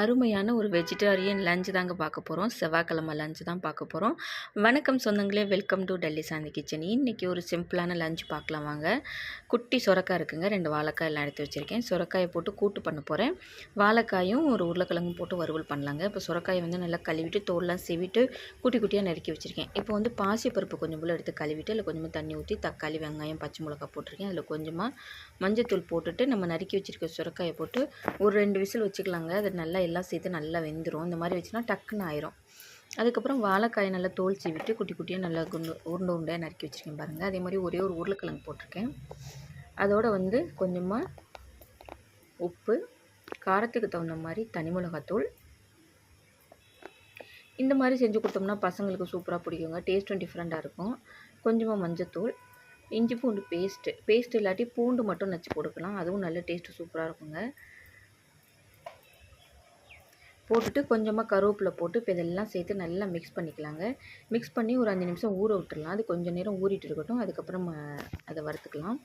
அருமையான ஒரு vegetarian lunch தாங்க பார்க்க போகிறோம் செவ்வாய்க்கிழமை லஞ்ச் தான் பார்க்க போகிறோம் வணக்கம் சொந்தங்களே welcome to Delhi Shanti kitchen. இன்றைக்கி ஒரு சிம்பிளான லஞ்ச் பார்க்கலாம் வாங்க. குட்டி சுரக்காய் இருக்குங்க. ரெண்டு வாழைக்காய் எல்லாம் எடுத்து வச்சுருக்கேன். சுரக்காயை போட்டு கூட்டு பண்ண போகிறேன் வாழைக்காயும் ஒரு உருளைக்கிழங்கும் போட்டு வறுவல் பண்ணலாங்க. இப்போ சுரக்காயை வந்து நல்லா கழுவிட்டு தோல்லாம் செவிட்டு குட்டி குட்டியாக நறுக்கி வச்சுருக்கேன். இப்போ வந்து பாசிப்பருப்பு கொஞ்சம் போல் எடுத்து கழுவிட்டு அதில் கொஞ்சமாக தண்ணி ஊற்றி தக்காளி வெங்காயம் பச்சை மிளகா போட்டிருக்கேன். அதில் கொஞ்சமாக மஞ்சத்தூள் போட்டுட்டு நம்ம நறுக்கி வச்சுருக்க சுரக்காயை போட்டு ஒரு ரெண்டு விசில் வச்சுக்கலாங்க. அது நல்லா எல்லாம் சேர்த்து நல்லா வெந்துடும் இந்த மாதிரி வச்சுன்னா டக்குன்னு ஆயிரும். அதுக்கப்புறம் வாழைக்காயை நல்லா தோல் விட்டு குட்டி குட்டியாக நல்லா குண்டு உருண்டை உருண்டையாக நறுக்கி வச்சுருக்கேன் பாருங்கள் அதே மாதிரி ஒரே ஒரு உருளைக்கிழங்கு போட்டிருக்கேன். அதோடு வந்து கொஞ்சமாக உப்பு காரத்துக்கு தகுந்த மாதிரி தனி மிளகாத்தூள். இந்த மாதிரி செஞ்சு கொடுத்தோம்னா பசங்களுக்கு சூப்பராக பிடிக்குங்க. டேஸ்ட்டும் டிஃப்ரெண்ட்டாக இருக்கும். கொஞ்சமாக மஞ்சத்தூள் இஞ்சி பூண்டு பேஸ்ட்டு பேஸ்ட் இல்லாட்டி பூண்டு மட்டும் நச்சு கொடுக்கலாம் அதுவும் நல்ல டேஸ்ட்டு சூப்பராக இருக்குங்க. போட்டுட்டு கொஞ்சமாக கருவேப்பிலை போட்டு இப்போ இதெல்லாம் சேர்த்து நல்லா மிக்ஸ் பண்ணிக்கலாங்க. மிக்ஸ் பண்ணி ஒரு அஞ்சு நிமிஷம் ஊற விட்டுடலாம் அது கொஞ்சம் நேரம் ஊறிட்டு இருக்கட்டும். அதுக்கப்புறம் அதை வறுத்துக்கலாம்.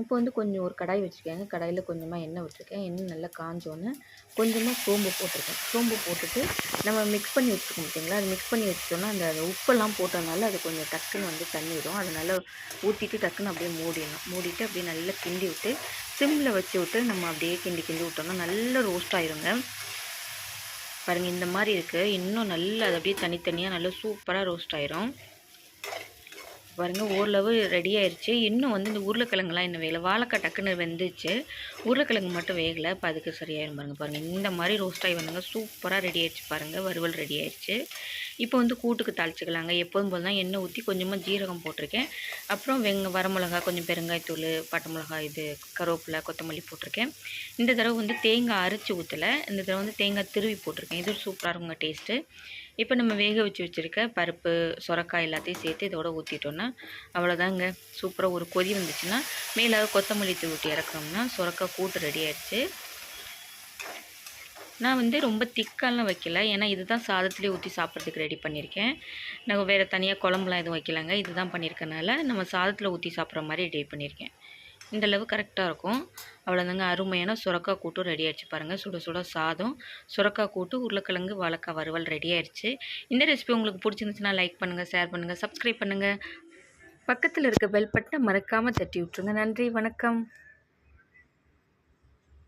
இப்போ வந்து கொஞ்சம் ஒரு கடாய் வச்சுருக்கேங்க. கடாயில் கொஞ்சமாக எண்ணெய் வச்சுருக்கேன். எண்ணெய் நல்லா காஞ்சோன்னே கொஞ்சமாக சோம்பு போட்டிருக்கேன். சோம்பு போட்டுட்டு நம்ம மிக்ஸ் பண்ணி வச்சுருக்கோம் பார்த்தீங்களா? அது மிக்ஸ் பண்ணி வச்சிட்டோன்னா அந்த உப்பெல்லாம் போட்டதுனால அது கொஞ்சம் டக்குன்னு வந்து தண்ணி விடும் அதனால் ஊற்றிட்டு டக்குன்னு அப்படியே மூடிடணும் மூடிட்டு அப்படியே நல்லா கிண்டி விட்டு சிம்மில் வச்சு விட்டு நம்ம அப்படியே கிண்டி கிண்டி விட்டோம்னா நல்லா ரோஸ்ட் ஆயிருங்க. பாருங்கள் இந்த மாதிரி இருக்குது இன்னும் நல்லா அது அப்படியே தனித்தனியாக நல்லா சூப்பராக ரோஸ்ட் ஆயிரும். பாருங்கள் ஓரளவு ரெடி ஆயிடுச்சு இன்னும் வந்து இந்த உருளைக்கிழங்குலாம் இன்னும் வேகலை. வாழைக்காய் டக்குன்னு வெந்துச்சு. உருளைக்கிழங்கு மட்டும் வேகலை. இப்போ அதுக்கு சரியாயிரும் பாருங்கள் பாருங்கள் இந்த மாதிரி ரோஸ்ட் ஆகி வந்தாங்க சூப்பராக ரெடி ஆயிடுச்சு பாருங்கள் வறுவல் ரெடி ஆயிடுச்சு இப்போ வந்து கூட்டுக்கு தாளிச்சிக்கலாங்க. எப்போதும் போல் தான் எண்ணெய் ஊற்றி கொஞ்சமாக ஜீரகம் போட்டிருக்கேன். அப்புறம் வெங்க வரமிளகா கொஞ்சம் பெருங்காயத்தூள் பட்டை மிளகாய் இது கருவேப்பிலை கொத்தமல்லி போட்டிருக்கேன். இந்த தடவை வந்து தேங்காய் அரைச்சி ஊற்றலை இந்த தடவை வந்து தேங்காய் திருவி போட்டிருக்கேன். இது சூப்பராக இருக்குங்க டேஸ்ட்டு. இப்போ நம்ம வேக வச்சு வச்சுருக்க பருப்பு சுரக்காய் எல்லாத்தையும் சேர்த்து இதோட ஊற்றிட்டோன்னா அவ்வளோதாங்க. சூப்பராக ஒரு கொதி வந்துச்சுன்னா மேலே கொத்தமல்லி தூட்டி இறக்குறோம்னா இறக்கணும்னா சுரக்காய் கூட்டு ரெடி ஆகிடுச்சு நான் வந்து ரொம்ப திக்காலாம் வைக்கல. ஏன்னா இதுதான் சாதத்துலேயே ஊற்றி சாப்பிட்றதுக்கு ரெடி பண்ணியிருக்கேன். நான் வேறு தனியாக குழம்புலாம் எதுவும் வைக்கலாங்க. இதுதான் பண்ணியிருக்கனால நம்ம சாதத்தில் ஊற்றி சாப்பிட்ற மாதிரி ரெடி பண்ணியிருக்கேன். இந்த அளவு கரெக்டாக இருக்கும். அவ்வளோதாங்க அருமையான சுரக்காய் கூட்டும் ரெடி ஆயிடுச்சு பாருங்கள் சுட சுட சாதம் சுரக்காய் கூட்டு உருளைக்கிழங்கு வாழைக்காய் வறுவல் ரெடி ஆயிடுச்சு. இந்த ரெசிபி உங்களுக்கு பிடிச்சிருந்துச்சுன்னா லைக் பண்ணுங்கள் ஷேர் பண்ணுங்கள் சப்ஸ்கிரைப் பண்ணுங்கள் பக்கத்தில் இருக்க பெல் பட்டனை மறக்காமல் தட்டி விட்ருங்க நன்றி வணக்கம்.